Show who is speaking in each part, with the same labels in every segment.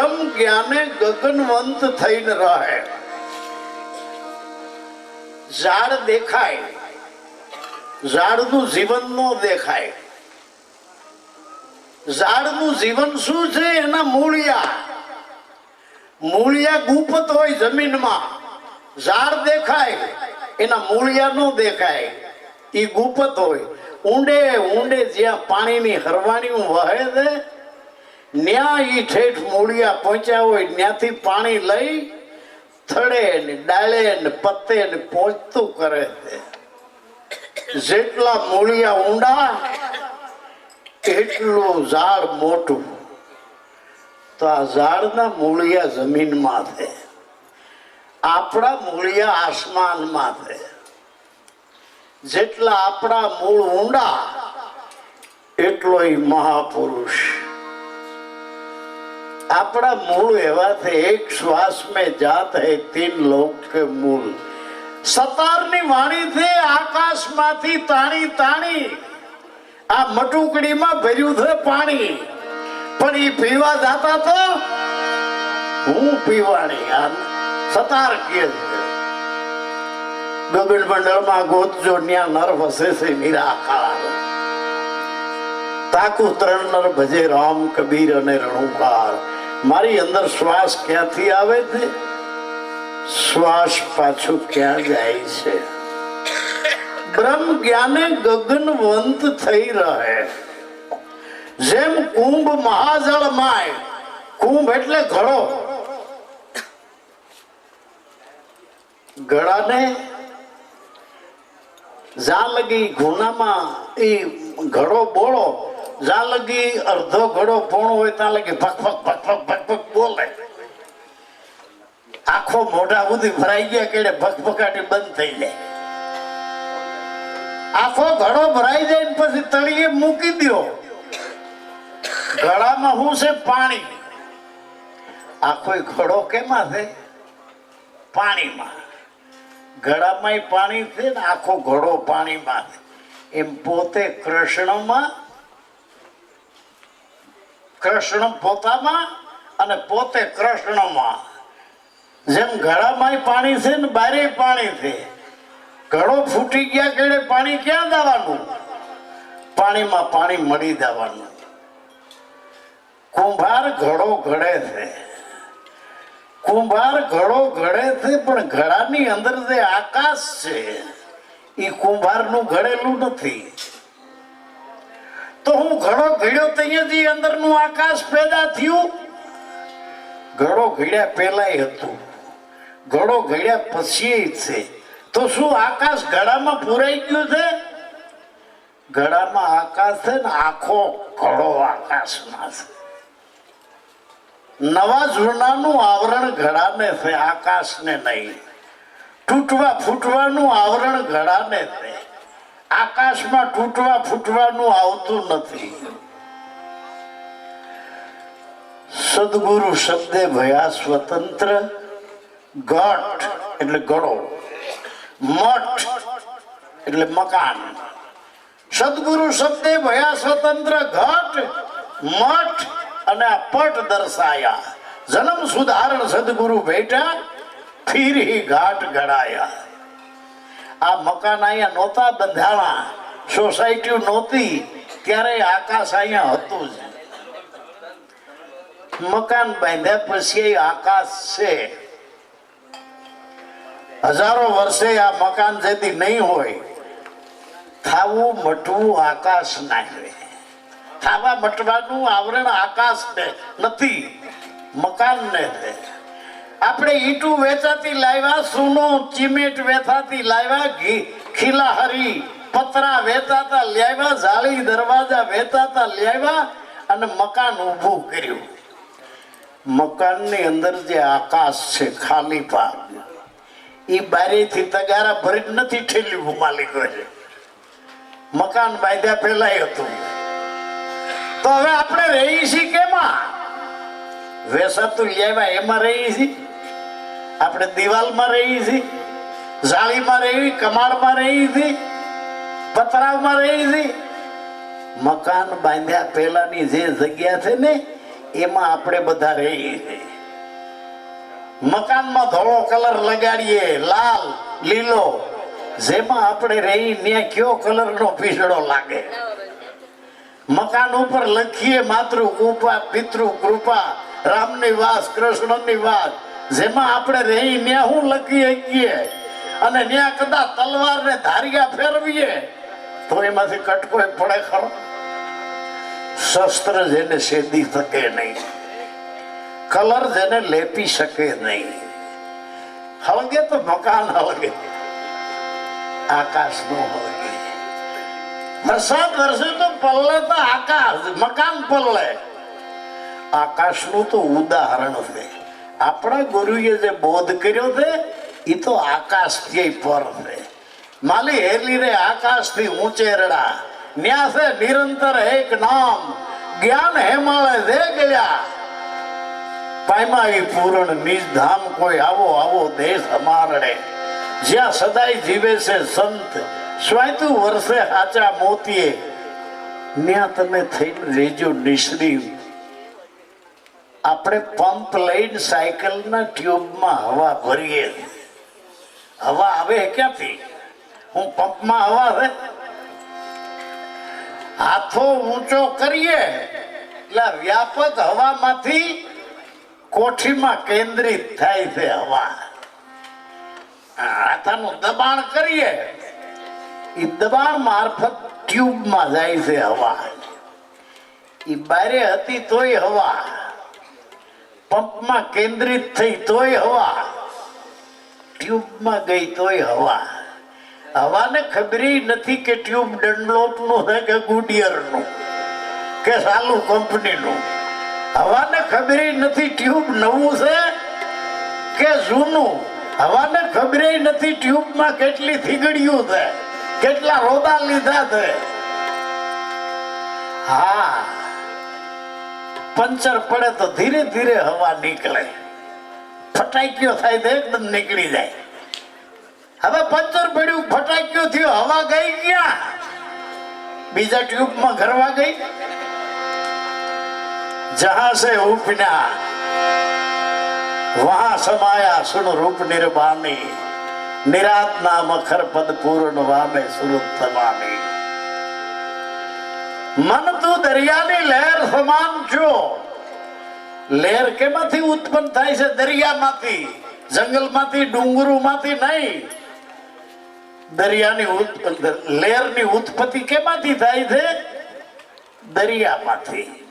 Speaker 1: બ્રહ્મ જ્ઞાને ગગનવંત થઈને રહે. ઝાડ દેખાય. ઝાડનું જીવન નો દેખાય. ઝાડનું જીવન શું છે? એના મૂળિયા. મૂળિયા ગુપત હોય જમીનમાં. ઝાડ દેખાય, એના મૂળિયા નો દેખાય. એ ગુપત હોય. ઊંડે ઊંડે જ્યાં પાણીની હરવાણી વહે છે ન્યા એ ઠેઠ મૂળિયા પહોંચ્યા હોય ત્યાંથી પાણી લઈ થડે ને ડાળે ને પત્તે ને પહોંચતું કરે જેટલા મૂળિયા ઊંડા, એટલું ઝાડ મોટું. તો આ ઝાડના મૂળિયા જમીનમાં છે. આપણા મૂળિયા આસમાનમાં છે. જેટલા આપણા મૂળ ઊંડા, એટલો મહાપુરુષ આપણા મૂળ એવા છે એક શ્વાસ મેં જાત હે, તીન લોક મૂળ. સતારની વાણી છે આકાશમાંથી તાણી તાણી આ મટુકડીમાં ભર્યું છે પાણી. પણ એ પીવા જાતા તો હું પીવાણી, આ સતાર કે ગગન મંડળમાં ગોતજો ન્યા નર વસે છે નિરાકાર. તાકુ ત્રણ નર ભજે રામ કબીર અને રણુકાર. મારી અંદર શ્વાસ ક્યાંથી આવે છે? શ્વાસ પાછું ક્યાં જાય છે? બ્રહ્મ જ્ઞાને ગગનવંત થઈ રહે. જેમ કુંભ મહાજળ માય, કુંભ એટલે ઘડો. ઘડાને જા લગી ઘૂનામાં એ ઘડો બોળો. જા લગી અડધો ઘડો પોણો હોય ત્યાં લગી ભક ભક ભક ભક બોલે. આખો મોઢા સુધી ભરાઈ ગયા કેડે ભક, ભકાટી બંધ થઈ જાય. આખો ઘડો ભરાઈ જાય ને પછી તળીએ મૂકી દ્યો. ગળામાં શું છે? પાણી. આખો ઘડો કેમાં છે? પાણીમાં. ગળામાં પાણી છે ને આખો ઘડો પાણીમાં છે. એમ પોતે કૃષ્ણમાં કૃષ્ણ પોતામાં અને પોતે કૃષ્ણમાં. જેમ ગળામાં પાણી છે ને બારે પાણી છે. ઘડો ફૂટી ગયા કેડે પાણી ક્યાં દાવાનું? પાણીમાં પાણી મળી જવાનું કુંભાર ઘડો ઘડે છે. કુંભાર ઘડો ઘડે છે પણ ઘડાની અંદર જે આકાશ છે એ કુંભારનું ઘડેલું નથી. તો હું ઘડો ઘડ્યો ત્યાંથી અંદરનું આકાશ પેદા થયું. ઘડો ઘડ્યા પહેલાય હતું. ઘડો ઘડ્યા પછી છે. તો શું આકાશ ઘડામાં પૂરાઈ ગયું છે? ઘડામાં આકાશ છે ને આખો ઘડો આકાશમાં છે. નવા જૂનાનું આવરણ ઘડાને છે, આકાશને નહીં. તૂટવા ફૂટવાનું આવરણ ઘડાને છે. આકાશમાં તૂટવા ફૂટવાનું આવતું નથી. સદગુરુ શબ્દે ભયા સ્વતંત્ર, ગઢ એટલે ગળો, મઠ એટલે મકાન. સદગુરુ શબ્દે ભયા સ્વતંત્ર ઘટ મઠ અને આ પટ દર્શાયા. જન્મ સુધારણ સદગુરુ ભેટા, ફીર ઘાટ ઘડાયા. આ મકાન અહીંયા નહોતા, બંધાણા. સોસાયટી નહોતી ત્યારે આકાશ અહીંયા હતું જ મકાન બાંધ્યા પછી આકાશ છે. હજારો વર્ષે આ મકાન જેથી નહીં હોય. થાવું, મટવું આકાશ ના રહે થાવા, મટવાનું આવરણ આકાશ ને નથી, મકાન ને આપણે ઈટું વેચાતી લાવ્યા, સુનો ચિમેટ વેચાતી લાવ્યા ખીલા હરી પતરા વેચાતા લાવ્યા જાળી દરવાજા વેચાતા લાવ્યા અને મકાન ઊભું કર્યું. મકાનની અંદર જે આકાશ છે, ખાલી ભાગ. એ બારીથી તગારા ભરી નથી ઠેલ્યું, માલિકો મકાન બાંધ્યા પહેલાય હતું. તો હવે આપણે રહી છીએ કેમાં? વેસાતું લેવા એમાં રહી છીએ આપણે દિવાલમાં રહી છીએ જાળીમાં રહી કમાડમાં રહી છીએ પતરાવમાં રહી છીએ મકાન બાંધ્યા પહેલાની જે જગ્યા છે ને, એમાં આપણે બધા રહીએ છીએ મકાનમાં ધોળો કલર લગાડીએ, લાલ, લીલો, જેમાં આપણે રહી, ત્યાં કયો કલરનો પીસડો લાગે. મકાન ઉપર લખીએ, માતૃ કૃપા, પિતૃ કૃપા, રામની વાસ કૃષ્ણની વાસ જેમાં આપણે રહી ન્યા હું લખી શકીએ અને ત્યાં કદાચ તલવાર ને ધારિયા ફેરવીએ? તો એમાંથી કટકો પડે ખરો. શસ્ત્ર જેને શેદી શકે નહીં. કલર જેને લેપી શકે નહીં. હળગે તો મકાન હળગે. આકાશ નો હળગે. વરસાદ વરસે તો પલ્લે તો આકાશ, મકાન પલ્લે. આકાશનું તો ઉદાહરણ છે. આપણા ગુરુએ જે બોધ કર્યો છે એ તો આકાશ પર છે. માલી આકાશથી ઊંચે રડા. ન્યા છે નિરંતર એક નામ. જ્ઞાન હેમાળે દે ગયા પાયમાવી પૂરણ નિજ ધામ કોઈ આવો આવો દેશ અમારડે. જ્યાં સદાય જીવે છે સંત. સ્વાયતુ વર્ષે સાચા મોતીએ. ત્યાં તમે થઈને રેજો નિસરી આપણે પંપ લઈને સાયકલના ટ્યુબમાં હવા ભરીએ. હવા આવે ક્યાંથી? હું પંપમાં હવા આવે? હાથો ઊંચો કરીએ, એટલે વ્યાપક હવામાંથી કોઠીમાં કેન્દ્રિત થાય છે હવા. હાથાનું દબાણ કરીએ એ દબાણ મારફત ટ્યુબમાં જાય છે હવા. એ બારે હતી તોય હવા. પંપમાં કેન્દ્રિત થઈ તોય હવા. ટ્યુબમાં ગઈ તોય હવા. હવાને ખબરી નથી કે ટ્યુબ ડનલોપનું છે કે ગુડિયરનું, કે સાલુ કંપનીનું. હવાને ખબરી નથી ટ્યુબ નવું છે કે જૂનું. હવાને ખબરી નથી ટ્યુબમાં કેટલી થીગડિયું છે, કેટલા રોદા લીધા છે. હા. પંચર પડે તો ધીરે ધીરે હવા નીકળે. ફટાક્યો થાય તો એકદમ નીકળી જાય. હવે પંચર પડ્યું ફટાક્યો થયો, હવા ગઈ ક્યાં? બીજા ટ્યુબમાં ઘરવા ગઈ? જહાં સે ઉપના વહા સમાયા સુન રૂપ નિર્બાની નિરાત નામ અખર પદ પૂર્ણ વામે સુરૂપ તમામી મન તું દરિયાની લહેર સમાન છો. લહેર કેમાંથી ઉત્પન્ન થાય છે? દરિયામાંથી. જંગલમાંથી, ડુંગરુમાંથી નહીં. દરિયાની ઉત્પન્ન લહેરની ઉત્પત્તિ કેમાંથી થાય છે? દરિયામાંથી.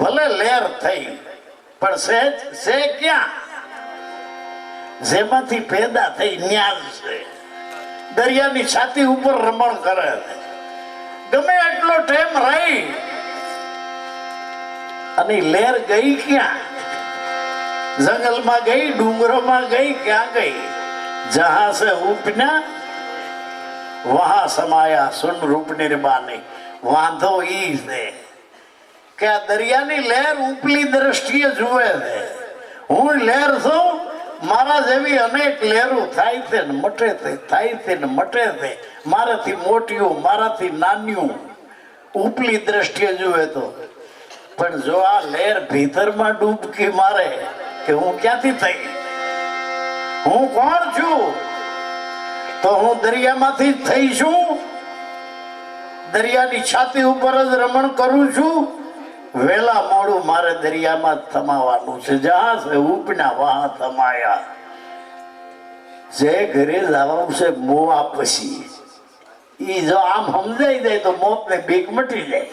Speaker 1: ભલે લહેર થઈ, પણ સહેજ છે ક્યાં? જેમાંથી પેદા થઈ ન્યાજ છે. દરિયાની છાતી ઉપર રમણ કરે છે. ગમે એટલો ટાઈમ રહી. અને લેર ગઈ ક્યાં? જંગલમાં ગઈ, ડુંગરોમાં ગઈ, ક્યાં ગઈ? જહાં સે ઉપના વહા સમાયા સુન રૂપ નિર્માને. વાંધો ઈ છે કે આ દરિયાની લહેર ઉપલી દ્રષ્ટિએ જુએ છે. હું લહેર છું મારા જેવી અનેક લહેરો થાય છે ને મટે છે, થાય છે ને મટે છે. મારાથી મોટીયું, મારાથી નાન્યું. ઉપલી દ્રષ્ટિએ જુએ તો. પણ જો આ લહેર ભીતરમાં ડૂબકી મારે કે હું ક્યાંથી થઈ? હું કોણ છું? તો હું દરિયામાંથી થઈ છું. દરિયાની છાતી ઉપર જ રમણ કરું છું. વેલા મોડું મારે દરિયામાં થમાવાનું છે. જહાં છે ઉપના વાહ થમાયા. જે ઘરે લાવવાનું છે મોવા પછી. ઈ જો આમ સમજાઈ જાય તો મોત ને બીક મટી જાય.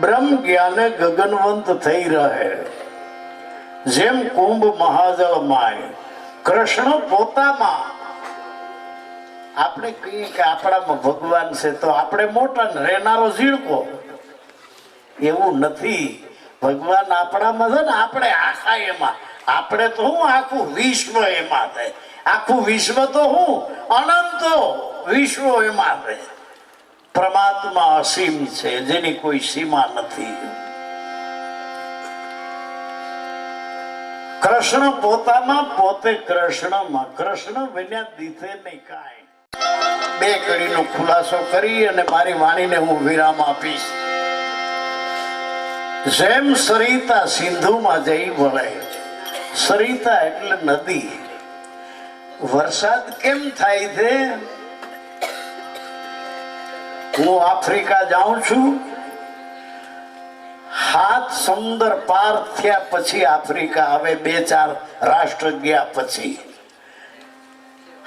Speaker 1: બ્રહ્મ જ્ઞાને ગગનવંત થઈ રહે. જેમ કુંભ મહાજળ માય કૃષ્ણ પોતામાં આપણે કહીએ કે આપણામાં ભગવાન છે તો આપણે મોટા રહેનારો ઝીણકો. એવું નથી. ભગવાન આપણામાં છે ને આપણે આખા એમાં. આપણે તો હું આખું વિશ્વ એમાં છે. આખું વિશ્વ તો હું અનંતો વિશ્વ એમાં છે. પરમાત્મા અસીમ છે, જેની કોઈ સીમા નથી. કૃષ્ણ પોતામાં પોતે કૃષ્ણમાં. કૃષ્ણ વિના દીધે નહીં કાંઈ. બે કડીનો ખુલાસો કરી અને મારી વાણીને હું વિરામ આપીશ. જેમ સરિતા સિંધુમાં જઈ વળે, સરિતા એટલે નદી. વરસાદ કેમ થાય છે? હું આફ્રિકા જાઉં છું. હાથ સમુદર પાર થયા પછી આફ્રિકા હવે બે ચાર રાષ્ટ્ર ગયા પછી.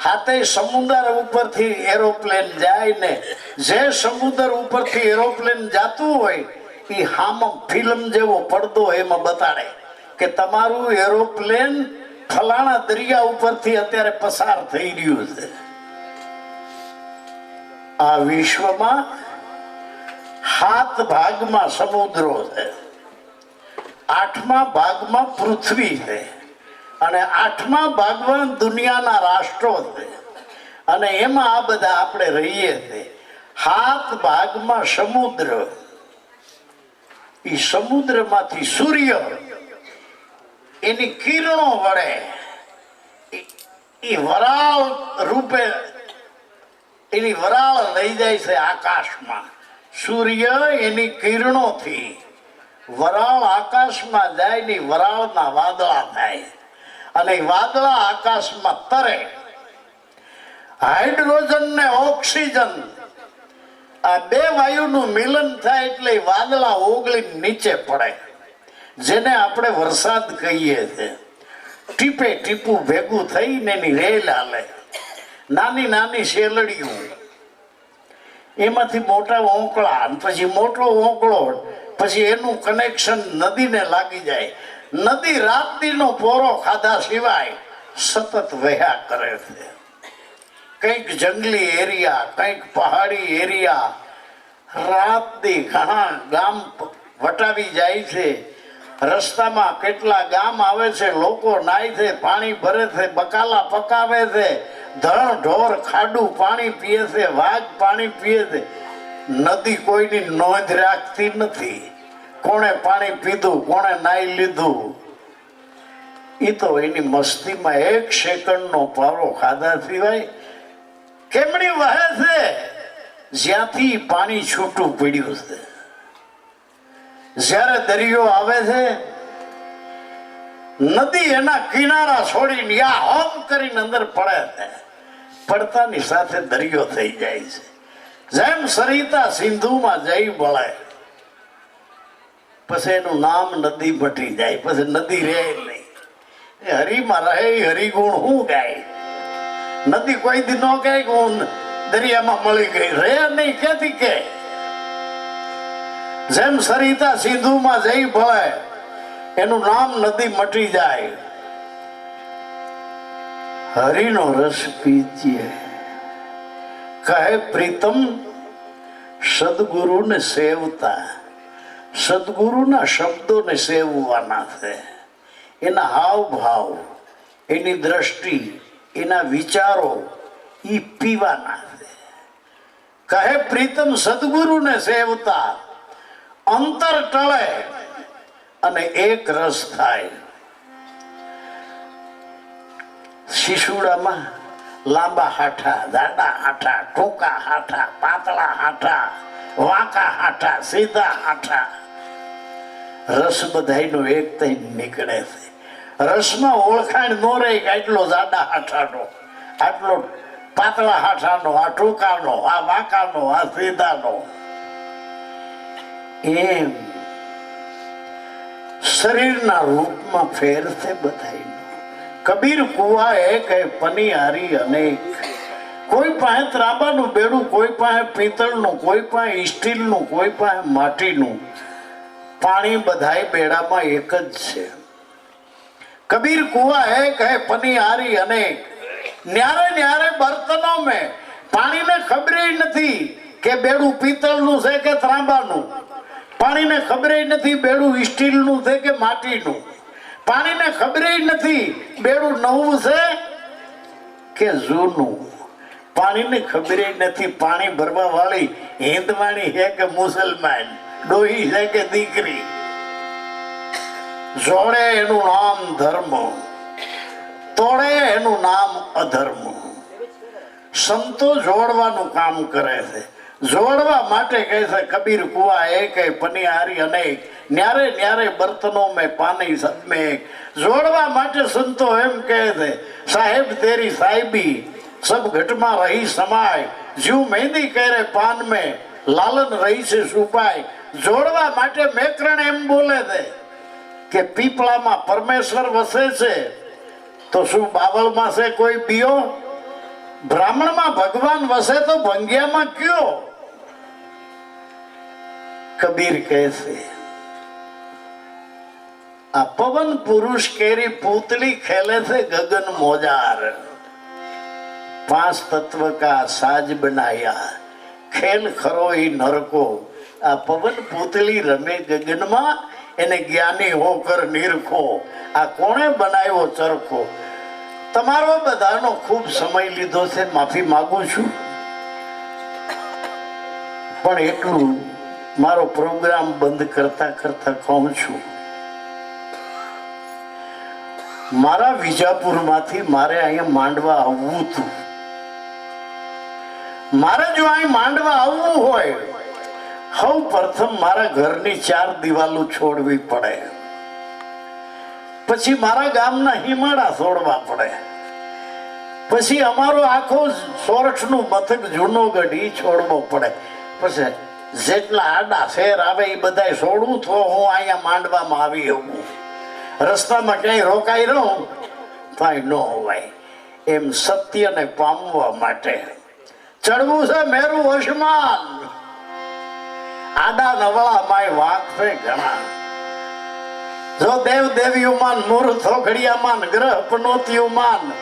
Speaker 1: હાથે સમુદ્ર ઉપરથી એરોપ્લેન જાય ને, જે સમુદ્ર ઉપરથી એરોપ્લેન જાતું હોય એ હામ ફિલ્મ જેવો પડદો એમાં બતાડે કે તમારું એરોપ્લેન ફલાણા દરિયા ઉપરથી અત્યારે પસાર થઈ રહ્યું છે. આ વિશ્વમાં સાત ભાગમાં સમુદ્રો છે. આઠમા ભાગમાં પૃથ્વી છે. અને આઠમા ભાગવાન દુનિયાના રાષ્ટ્રો છે. અને એમાં આ બધા આપણે રહીએ છીએ હાથ ભાગમાં સમુદ્ર. એ સમુદ્રમાંથી સૂર્ય. એની કિરણો વડે. એ વરાળ રૂપે એની વરાળ લઈ જાય છે આકાશમાં. સૂર્ય એની કિરણોથી. વરાળ આકાશમાં જાય ને વરાળના વાદળા થાય. અને વાદળા આકાશમાં તરે. હાઇડ્રોજન ને ઓક્સિજન. આ બે વાયુનું મિલન થાય એટલે વાદળા ઓગળી નીચે પડે. જેને આપણે વરસાદ કહીએ છીએ ટીપે ટીપું ભેગું થઈને એની રેલ હાલે. નાની નાની શેલડીઓ. એમાંથી મોટા ઓંકળા પછી મોટો ઓંકળો. પછી એનું કનેક્શન નદીને લાગી જાય. નદી રાતદીનો પોરો ખાધા સિવાય સતત વહ્યા કરે છે. કંઈક જંગલી એરિયા, કંઈક પહાડી એરિયા રાતથી ઘણા ગામ વટાવી જાય છે. રસ્તામાં કેટલા ગામ આવે છે, લોકો નાય છે, પાણી ભરે છે, બકાલા પકાવે છે ધણ ઢોર ખાડું પાણી પીએ છે, વાઘ પાણી પીએ છે. નદી કોઈની નોંધ રાખતી નથી. કોણે પાણી પીધું, કોણે નાઈ લીધું? એ તો એની મસ્તીમાં એક સેકન્ડનો પારો ખાધા સિવાય કેમણી વહે છે? જ્યાંથી પાણી છૂટું પડ્યું છે. જ્યારે દરિયો આવે છે, નદી એના કિનારા છોડીને યા કરીને અંદર પડે છે. પડતાની સાથે દરિયો થઈ જાય છે. જેમ સરિતા સિંધુમાં જઈ વળે પછી એનું નામ નદી મટી જાય, પછી નદી રહે નહીં. એ હરિમાં રહે હરિગુણ હું ગાય? નદી કોઈ દી ન ગાય, ગુણ દરિયામાં મળી ગઈ. રહે નહીં, ક્યાંથી કે? જેમ સરિતા સિંધુમાં જઈ ભળે, એનું નામ નદી મટી જાય. હરિનો રસ પીજીએ. કહે, પ્રીતમ, સદગુરુને સેવતા. સદગુરુના શબ્દોને સેવવાના છે એના હાવભાવ, એની દ્રષ્ટિ, એના વિચારો એ પીવાના છે કહે પ્રીતમ સદગુરુને સેવતા, અંતર ટળે અને એક રસ થાય. શિશુડામાં લાંબા હાઠા, દાડા હાઠા, ટૂંકા હાઠા, પાતળા હાઠા, વાંકા હાઠા, સીધા હાઠા રસ બધાયનો એક થઈ નીકળે છે. રસમાં ઓળખાણ ન રહે કે આટલો જાડા હાઠાનો આટલો પાતળા હાઠાનો આ ટૂંકાનો, આ વાંકાનો, આ સીધાનો. એમ શરીરના રૂપમાં ફેર છે બધાયનો. કબીર કુવા એક હે પનિહારી અનેક. કોઈ પાસે ત્રાંબાનું બેડું, કોઈ પાસે પિત્તળનું, કોઈ પાસે સ્ટીલનું, કોઈ પાસે માટીનું. પાણી બધાય બેડામાં એક જ છે. કબીર કુવા હે કહે પનિહારી અનેક ન્યારે ન્યારે બર્તનો મેં. પાણીને ખબર નથી કે બેડું પિત્તળનું છે કે ત્રાંબાનું પાણીને ખબર નથી બેડું સ્ટીલનું છે કે માટીનું. પાણીને ખબર નથી બેડું નવું છે કે જૂનું. પાણીને ખબર નથી. પાણી ભરવા વાળી હિન્દવાણી હે કે મુસલમાન? ડોહી છે કે દીકરી? જોડે એનું નામ ધર્મ, તોડે એનું નામ અધર્મ. સંતો જોડવાનું કામ કરે છે. જોડવા માટે કહે છે, કબીર કુવા એક પનિહારી અનેક, ન્યારે ન્યારે બર્તનો મેં પાની સદમે જોડવા માટે સંતો એમ કહે છે, સાહેબ, તેરી સાહેબી સબ ઘટમાં રહી સમાય જીવ મહેંદી કરે પાન મેં, લાલન રહી છે સુપાય જોડવા માટે મેકરણ એમ બોલે છે કે પીપળામાં પરમેશ્વર વસે છે, તો શું બાવળમાં છે કોઈ પીઓ બ્રાહ્મણમાં ભગવાન વસે તો ભંગિયામાં કયો? કબીર કહે છે, આ પવન પુરુષ કેરી પૂતળી ખેલે છે ગગન મોજાર. પાંચ તત્વ કા સાજ બનાયા, ખેલ ખરો નરકો આ પવન પૂતલી રમે ગગનમાં, એને જ્ઞાની હોકર નિરખો. આ કોણે બનાવ્યો ચરખો? તમારો બધાનો ખૂબ સમય લીધો છે, માફી માંગુ છું. પણ એટલું મારો પ્રોગ્રામ બંધ કરતા કરતા કહું છું. મારા વિજાપુરમાંથી મારે અહીંયા માંડવા આવવું હતું. મારે જો અહીં માંડવા આવવું હોય સૌ પ્રથમ મારા ઘરની ચાર દિવાલો છોડવી પડે. પછી મારા ગામના હિમાડા છોડવા પડે. પછી અમારો આખો સોરઠનું મથક જૂનોગઢ ઈ છોડવો પડે. પછી જેટલા આડા શેર આવે એ બધા છોડવું તો હું અહીંયા માંડવામાં આવી આવું રસ્તામાં ક્યાંય રોકાઈ રહું તો ન હોવાય એમ સત્યને પામવા માટે ચડવું છે મેરું અસમાન આડા નવળા માય વાત છે ઘણા. જો દેવ દેવીઓમાન મૂર્થ થોખડિયામાન ગ્રહ પનોતીઓમાન